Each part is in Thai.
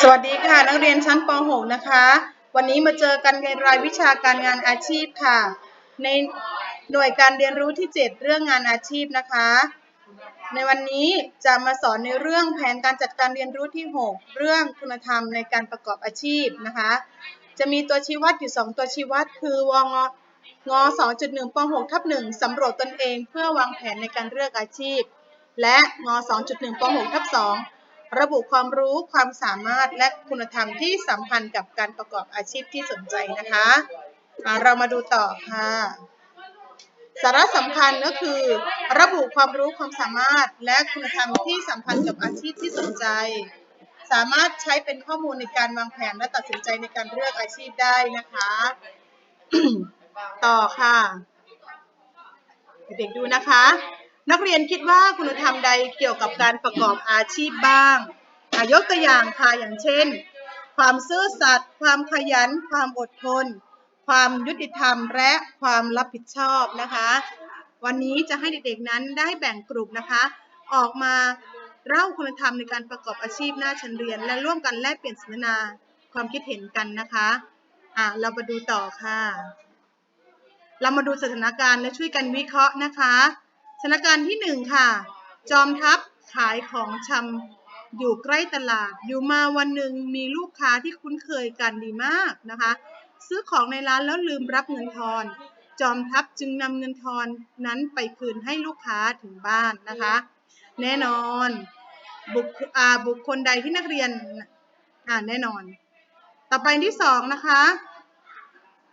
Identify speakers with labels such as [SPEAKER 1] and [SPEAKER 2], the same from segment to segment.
[SPEAKER 1] สวัสดีค่ะ นักเรียนชั้นป .6 นะคะ วันนี้มาเจอกันในรายวิชาการงานอาชีพค่ะ ในหน่วยการเรียนรู้ที่ 7 เรื่องงานอาชีพนะคะ ในวันนี้จะมาสอนในเรื่องแผนการจัดการเรียนรู้ที่ 6 เรื่องคุณธรรมในการประกอบอาชีพนะคะ จะมีตัวชี้วัดอยู่ 2 ตัวชี้วัด คือวงง2.1ป .6 ทับ1สำรวจตนเองเพื่อวางแผนในการเลือกอาชีพ และง2.1ป .6 ทับ2 ระบุความรู้ความสามารถและคุณธรรมที่สัมพันธ์กับการประกอบอาชีพที่สนใจนะคะเรามาดูต่อค่ะสาระสำคัญก็คือ ระบุความรู้ความสามารถและคุณธรรมที่สัมพันธ์กับอาชีพที่สนใจ สามารถใช้เป็นข้อมูลในการวางแผนและตัดสินใจในการเลือกอาชีพได้นะคะ ต่อค่ะ เด็กดูนะคะ นักเรียนคิดว่าคุณธรรมใดเกี่ยวกับการประกอบอาชีพบ้างยกตัวอย่างค่ะอย่างเช่น ความซื่อสัตย์ความขยัน ความอดทน ความยุติธรรมและความรับผิดชอบนะคะ วันนี้จะให้เด็กๆนั้นได้แบ่งกลุ่มนะคะ ออกมาเล่าคุณธรรมในการประกอบอาชีพหน้าชั้นเรียน และร่วมกันแลกเปลี่ยนสนทนาความคิดเห็นกันนะคะอะเรามาดูต่อค่ะ เรามาดูสถานการณ์และช่วยกันวิเคราะห์นะคะ สถานการณ์ที่หนึ่งค่ะ จอมทัพขายของชำอยู่ใกล้ตลาด อยู่มาวันหนึ่งมีลูกค้าที่คุ้นเคยกันดีมากนะคะ ซื้อของในร้านแล้วลืมรับเงินทอน จอมทัพจึงนำเงินทอนนั้นไปคืนให้ลูกค้าถึงบ้านนะคะ แน่นอนบุคอ่าบุคคลใดที่นักเรียนอ่าแน่นอน ต่อไปที่สองนะคะ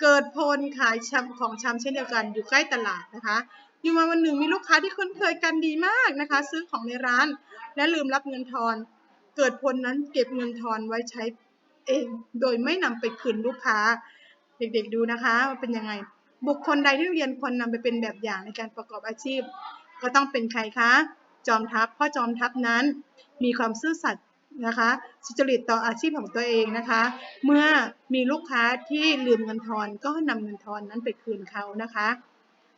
[SPEAKER 1] เกิดพลขายชำของชำเช่นเดียวกันอยู่ใกล้ตลาดนะคะ อยู่มาวันหนึ่งมีลูกค้าที่คุ้นเคยกันดีมากนะคะ ซื้อของในร้าน และลืมรับเงินทอน เกิดพลนั้นเก็บเงินทอนไว้ใช้เองโดยไม่นำไปคืนลูกค้า เด็กๆดูนะคะว่าเป็นยังไง บุคคลใดที่เรียนควรนำไปเป็นแบบอย่างในการประกอบอาชีพ ก็ต้องเป็นใครคะจอมทัพเพ่อจอมทัพนั้น มีความซื่อสัตย์ นะคะสุจริตต่ออาชีพของตัวเองนะคะ เมื่อมีลูกค้าที่ลืมเงินทอนก็นำเงินทอนนั้นไปคืนเขานะคะ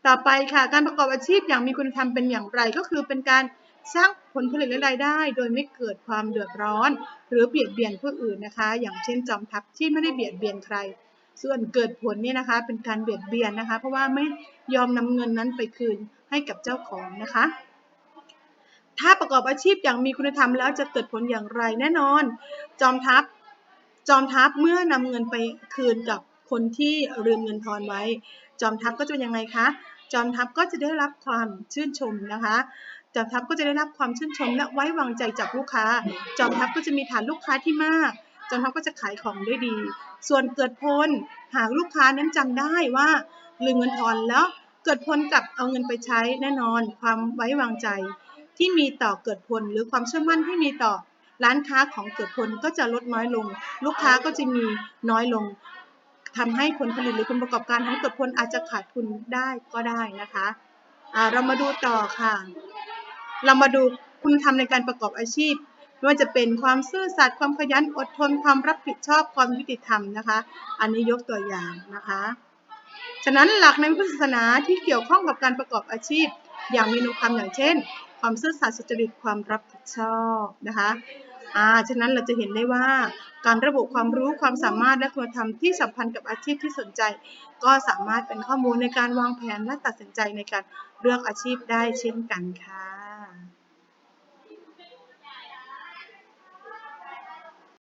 [SPEAKER 1] ต่อไปค่ะการประกอบอาชีพอย่างมีคุณธรรมเป็นอย่างไรก็คือเป็นการสร้างผลผลิตและรายได้ โดยไม่เกิดความเดือดร้อน หรือเบียดเบียนผู้อื่นนะคะ อย่างเช่นจอมทัพที่ไม่ได้เบียดเบียนใคร ส่วนเกิดผลเนี่ยนะคะเป็นการเบียดเบียนนะคะ เพราะว่าไม่ยอมนำเงินนั้นไปคืนให้กับเจ้าของนะคะ ถ้าประกอบอาชีพอย่างมีคุณธรรมแล้วจะเกิดผลอย่างไรแน่นอน จอมทัพ จอมทัพเมื่อนำเงินไปคืนกับคนที่ลืมเงินทอนไว้ จอมทัพก็จะเป็นยังไงคะ จอมทัพก็จะได้รับความชื่นชมนะคะ จอมทัพก็จะได้รับความชื่นชมและไว้วางใจจากลูกค้า จอมทัพก็จะมีฐานลูกค้าที่มากจอมทัพก็จะขายของได้ดี ส่วนเกิดพลหากลูกค้านั้นจำได้ว่าลืมเงินทอนแล้วเกิดพลกับเอาเงินไปใช้แน่นอน ความไว้วางใจ ที่มีต่อเกิดผลหรือความเชื่อมั่นที่มีต่อร้านค้าของเกิดผลก็จะลดน้อยลง ลูกค้าก็จะมีน้อยลงทำให้ผลผลิตหรือผลประกอบการของเกิดผลอาจจะขาดทุนได้ก็ได้นะคะเรามาดูต่อค่ะ เรามาดูคุณธรรมในการประกอบอาชีพไม่ว่าจะเป็นความซื่อสัตย์ความขยันอดทนความรับผิดชอบความยุติธรรมนะคะ อันนี้ยกตัวอย่างนะคะฉะนั้นหลักในพุทธศาสนาที่เกี่ยวข้องกับการประกอบอาชีพ อย่างมีนุธรรมอย่างเช่น ความซื่อสัตย์สุจริตความรับผิดชอบนะคะอ่าฉะนั้นเราจะเห็นได้ว่าการระบุความรู้ความสามารถและคุณธรรมที่สัมพันธ์กับอาชีพที่สนใจ ก็สามารถเป็นข้อมูลในการวางแผนและตัดสินใจในการเลือกอาชีพได้เช่นกันค่ะ